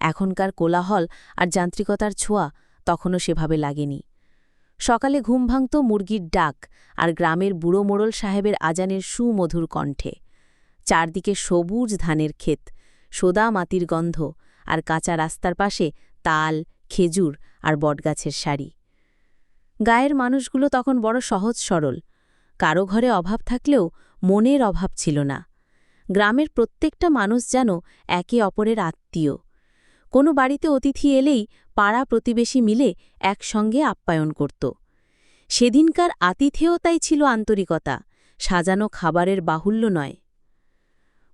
এখনকার কোলাহল আর যান্ত্রিকতার ছোঁয়া তখনও সেভাবে লাগেনি। সকালে ঘুম ভাঙত মুরগির ডাক আর গ্রামের বুড়ো মোড়ল সাহেবের আজানের সুমধুর কণ্ঠে। চারদিকে সবুজ ধানের ক্ষেত, সোদা মাতির গন্ধ আর কাঁচা রাস্তার পাশে তাল, খেজুর আর বটগাছের সারি। গায়ের মানুষগুলো তখন বড় সহজ সরল। কারও ঘরে অভাব থাকলেও মনের অভাব ছিল না। গ্রামের প্রত্যেকটা মানুষ যেন একে অপরের আত্মীয় কোনো বাড়িতে অতিথি এলেই পাড়া প্রতিবেশী মিলে একসঙ্গে আপ্যায়ন করত। সেদিনকার আতিথেয়তাই ছিল আন্তরিকতা, সাজানো খাবারের বাহুল্য নয়।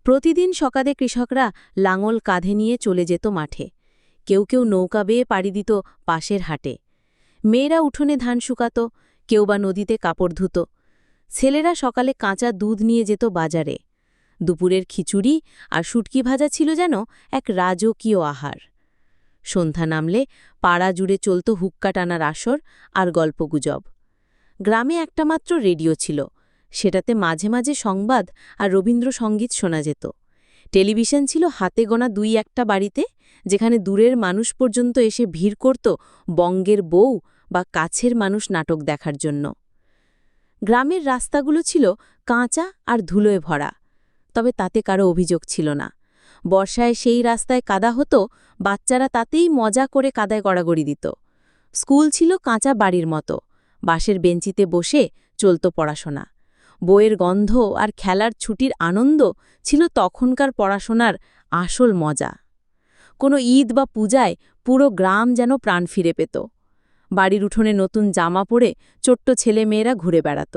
প্রতিদিন সকালে কৃষকরা লাঙল কাঁধে নিয়ে চলে যেত মাঠে। কেউ কেউ নৌকা বেয়ে পাড়ি দিত পাশের হাটে। মেয়েরা উঠোনে ধান শুকাত, কেউ বা নদীতে কাপড় ধুত। ছেলেরা সকালে কাঁচা দুধ নিয়ে যেত বাজারে। দুপুরের খিচুড়ি আর শুটকি ভাজা ছিল যেন এক রাজকীয় আহার। সন্ধ্যা নামলে পাড়া জুড়ে চলত হুক্কা টানার আসর আর গল্পগুজব। গ্রামে একটা মাত্র রেডিও ছিল। সেটাতে মাঝে মাঝে সংবাদ আর রবীন্দ্রসঙ্গীত শোনা যেত। টেলিভিশন ছিল হাতে গোনা দুই একটা বাড়িতে, যেখানে দূরের মানুষ পর্যন্ত এসে ভিড় করত বঙ্গের বউ বা কাছের মানুষ নাটক দেখার জন্য। গ্রামের রাস্তাগুলো ছিল কাঁচা আর ধুলোয় ভরা। তবে তাতে কারও অভিযোগ ছিল না। বর্ষায় সেই রাস্তায় কাদা হতো, বাচ্চারা তাতেই মজা করে কাদায় গড়াগড়ি দিত। স্কুল ছিল কাঁচা বাড়ির মতো। বাঁশের বেঞ্চিতে বসে চলত পড়াশোনা। বইয়ের গন্ধ আর খেলার ছুটির আনন্দ ছিল তখনকার পড়াশোনার আসল মজা। কোনো ঈদ বা পূজায় পুরো গ্রাম যেন প্রাণ ফিরে পেত। বাড়ির উঠোনে নতুন জামা পরে ছোট্ট ছেলে মেয়েরা ঘুরে বেড়াত।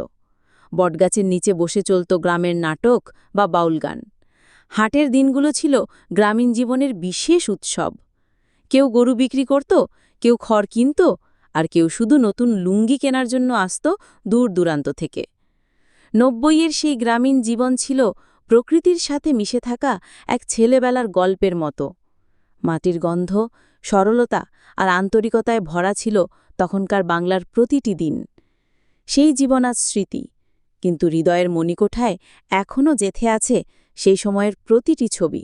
বটগাছের নিচে বসে চলত গ্রামের নাটক বা বাউল গান। হাটের দিনগুলো ছিল গ্রামীণ জীবনের বিশেষ উৎসব। কেউ গরু বিক্রি করত, কেউ খড় কিনত, আর কেউ শুধু নতুন লুঙ্গি কেনার জন্য আসত দূর দূরান্ত থেকে। নব্বইয়ের সেই গ্রামীণ জীবন ছিল প্রকৃতির সাথে মিশে থাকা এক ছেলেবেলার গল্পের মতো। মাটির গন্ধ, সরলতা আর আন্তরিকতায় ভরা ছিল তখনকার বাংলার প্রতিটি দিন। সেই জীবন আজ স্মৃতি কিন্তু হৃদয়ের মণিকোঠায় এখনও জেথে আছে সেই সময়ের প্রতিটি ছবি।